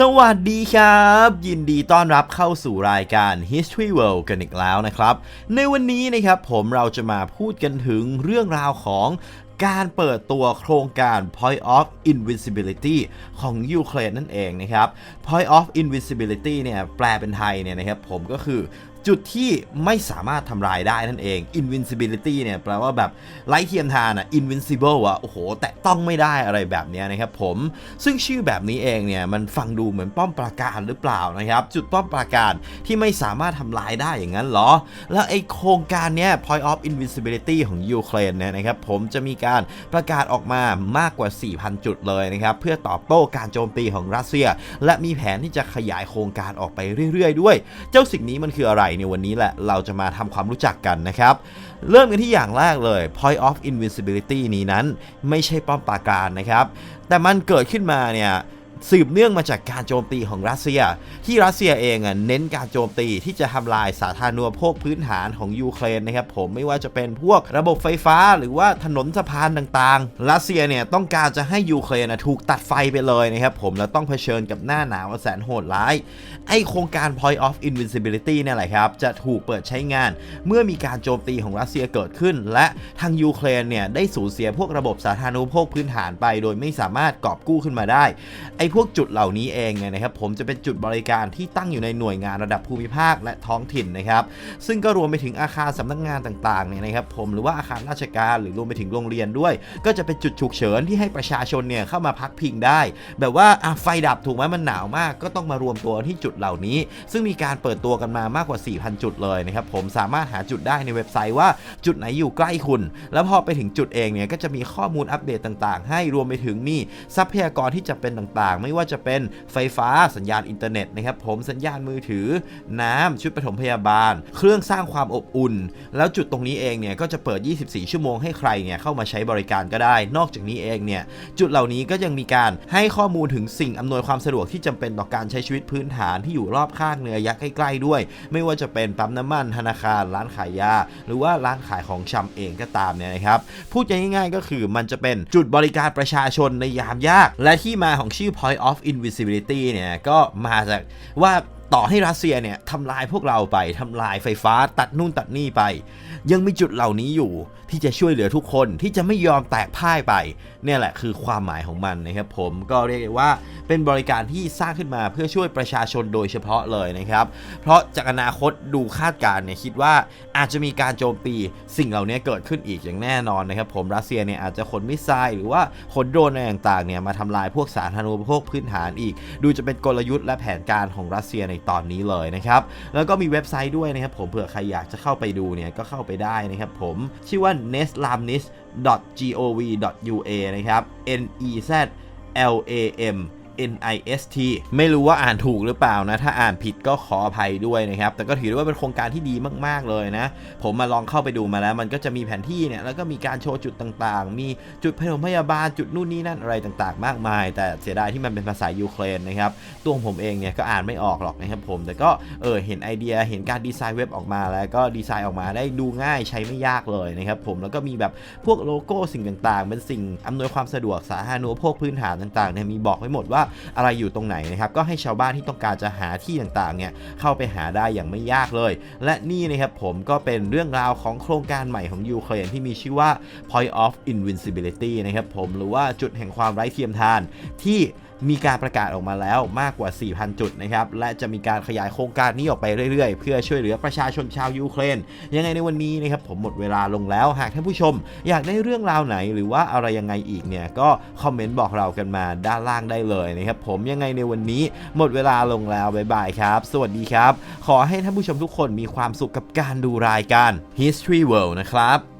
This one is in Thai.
สวัสดีครับ ยินดีต้อนรับเข้าสู่รายการ History World กันอีกแล้วนะครับ ในวันนี้นะครับผมเราจะมาพูดกันถึงเรื่องราวของการเปิดตัวโครงการ Point of Invisibility ของยูเครนนั่นเองนะครับ Point of Invisibility เนี่ยแปลเป็นไทยเนี่ยนะครับผมก็คือ จุดที่ไม่สามารถทำลายได้นั่นเอง invincibility เนี่ยแปลว่าแบบไร้เทียมทานอะ invincible อะโอ้โห แตะต้องไม่ได้อะไรแบบนี้นะครับผมซึ่งชื่อแบบนี้เองเนี่ยมันฟังดูเหมือนป้อมปราการหรือเปล่านะครับ จุดป้อมปราการที่ไม่สามารถทำลายได้อย่างนั้นเหรอ แล้วไอโครงการเนี้ย point of invincibility ของยูเครนเนี่ยนะครับผมจะมีการประกาศออกมามากกว่า 4,000 จุดเลยนะครับเพื่อตอบโต้การโจมตีของรัสเซีย และมีแผนที่จะขยายโครงการออกไปเรื่อย ๆ ด้วย เจ้าสิ่งนี้มันคืออะไรในวันนี้แหละ เราจะมาทำความรู้จักกันนะครับ เริ่มกันที่อย่างแรกเลย point of invincibility นี้นั้น ไม่ใช่ป้อมปราการนะครับ แต่มันเกิดขึ้นมาเนี่ย สืบเนื่องมาจากการโจมตีของรัสเซีย ที่รัสเซียเองอะเน้นการโจมตีที่จะทำลายสาธารณูปโภคพื้นฐานของยูเครนนะครับผมไม่ว่าจะเป็นพวกระบบไฟฟ้าหรือว่าถนนสะพานต่างๆ รัสเซียเนี่ยต้องการจะให้ยูเครนถูกตัดไฟไปเลยนะครับผมแล้วต้องเผชิญกับหน้าหนาวแสนโหดร้าย ไอโครงการ Point of Invincibility เนี่ยแหละครับจะถูกเปิดใช้งาน เมื่อมีการโจมตีของรัสเซียเกิดขึ้น และทางยูเครนเนี่ยได้สูญเสียพวกระบบสาธารณูปโภคพื้นฐานไป โดยไม่สามารถกอบกู้ขึ้นมาได้ไอพวกจุดเหล่านี้เองเนี่ยนะครับผมจะเป็นจุดบริการที่ตั้งอยู่ในหน่วยงานระดับภูมิภาคและท้องถิ่นนะครับ ซึ่งก็รวมไปถึงอาคารสำนักงานต่างๆเนี่ยนะครับผมหรือว่าอาคารราชการหรือรวมไปถึงโรงเรียนด้วย ก็จะเป็นจุดฉุกเฉินที่ให้ประชาชนเนี่ยเข้ามาพักพิงได้ แบบว่าอะไฟดับถูกไหมมันหนาวมาก ก็ต้องมารวมตัวที่จุดเหล่านี้ ซึ่งมีการเปิดตัวกันมามากกว่า 4,000 จุดเลยนะครับผมสามารถหาจุดได้ในเว็บไซต์ว่าจุดไหนอยู่ใกล้คุณ แล้วพอไปถึงจุดเองเนี่ยก็จะมีข้อมูลอัปเดตต่าง ๆ ให้รวมไปถึงมีทรัพยากรที่จะเป็นต่างๆ ไม่ว่าจะเป็นไฟฟ้าสัญญาณอินเทอร์เน็ตนะครับผมสัญญาณมือถือ น้ำชุดปฐมพยาบาล เครื่องสร้างความอบอุ่น แล้วจุดตรงนี้เองเนี่ยก็จะเปิด 24 ชั่วโมงให้ใครเนี่ยเข้ามาใช้บริการก็ได้ นอกจากนี้เองเนี่ยจุดเหล่านี้ก็ยังมีการให้ข้อมูลถึงสิ่งอำนวยความสะดวกที่จำเป็นต่อการใช้ชีวิตพื้นฐานที่อยู่รอบข้างเนื้อยักษ์ใกล้ๆด้วย ไม่ว่าจะเป็นปั๊มน้ำมัน ธนาคาร ร้านขายยา หรือว่าร้านขายของชำเองก็ตามเนี่ยนะครับพูดง่ายๆก็คือมันจะเป็นจุดบริการประชาชนในยามยาก และที่มาของชื่อ point of invisibility เนี่ยก็มาจากว่า ต่อให้รัสเซียเนี่ยทำลายพวกเราไปทำลายไฟฟ้าตัดนู่นตัดนี่ไป ยังมีจุดเหล่านี้อยู่ที่จะช่วยเหลือทุกคนที่จะไม่ยอมแตกพ่ายไป เนี่ยแหละคือความหมายของมันนะครับผมก็เรียกได้ว่าเป็นบริการที่สร้างขึ้นมาเพื่อช่วยประชาชนโดยเฉพาะเลยนะครับ เพราะจากอนาคตดูคาดการณ์เนี่ยคิดว่าอาจจะมีการโจมตีสิ่งเหล่านี้เกิดขึ้นอีกอย่างแน่นอนนะครับผมรัสเซียเนี่ยอาจจะขนมิสไซล์หรือว่าขนโดรนอะไรต่างๆเนี่ยมาทำลายพวกสาธารณูปโภคพื้นฐานอีก ดูจะเป็นกลยุทธ์และแผนการของรัสเซียในตอนนี้เลยนะครับ แล้วก็มีเว็บไซต์ด้วยนะครับผมเผื่อใครอยากจะเข้าไปดูเนี่ยก็เข้าไปได้นะครับผมชื่อว่า neslamnis gov.ua นะครับ n e z l a m NIST ไม่รู้ว่าอ่านถูกหรือเปล่านะ ถ้าอ่านผิดก็ขออภัยด้วยนะครับ แต่ก็ถือได้ว่าเป็นโครงการที่ดีมาก ๆ เลยนะ ผมมาลองเข้าไปดูมาแล้ว มันก็จะมีแผนที่เนี่ย แล้วก็มีการโชว์จุดต่างๆ มีจุดพยพยาบาล จุดนู่นนี่นั่นอะไรต่างๆ มากมาย แต่เสียดายที่มันเป็นภาษายูเครนนะครับ ตัวผมเองเนี่ยก็อ่านไม่ออกหรอกนะครับผม แต่ก็เออเห็นไอเดีย เห็นการดีไซน์เว็บออกมา แล้วก็ดีไซน์ออกมาได้ดูง่ายใช้ไม่ยากเลยนะครับผม แล้วก็มีแบบพวกโลโก้สิ่งต่างๆ เป็นสิ่งอำนวยความสะดวกสาธารณูปโภคพื้นฐานต่างๆเนี่ยมีบอกไว้หมดว่าอะไรอยู่ตรงไหนนะครับก็ให้ชาวบ้านที่ต้องการจะหาที่ต่างๆเนี่ยเข้าไปหาได้อย่างไม่ยากเลย และนี่นะครับผมก็เป็นเรื่องราวของโครงการใหม่ของยูเครนที่มีชื่อว่า Point of Invincibility นะครับผมหรือว่าจุดแห่งความไร้เทียมทานที่ มีการประกาศออกมาแล้วมากกว่า 4,000 จุดนะครับและจะมีการขยายโครงการนี้ออกไปเรื่อยๆ เพื่อช่วยเหลือประชาชนชาวยูเครน ยังไงในวันนี้นะครับผมหมดเวลาลงแล้วหากท่านผู้ชม อยากได้เรื่องราวไหนหรือว่าอะไรยังไงอีกเนี่ยก็คอมเมนต์บอกเรากันมาด้านล่างได้เลยนะครับผมยังไงในวันนี้หมดเวลาลงแล้วบ๊ายบายครับ สวัสดีครับ ขอให้ท่านผู้ชมทุกคนมีความสุขกับการดูรายการ History World นะครับ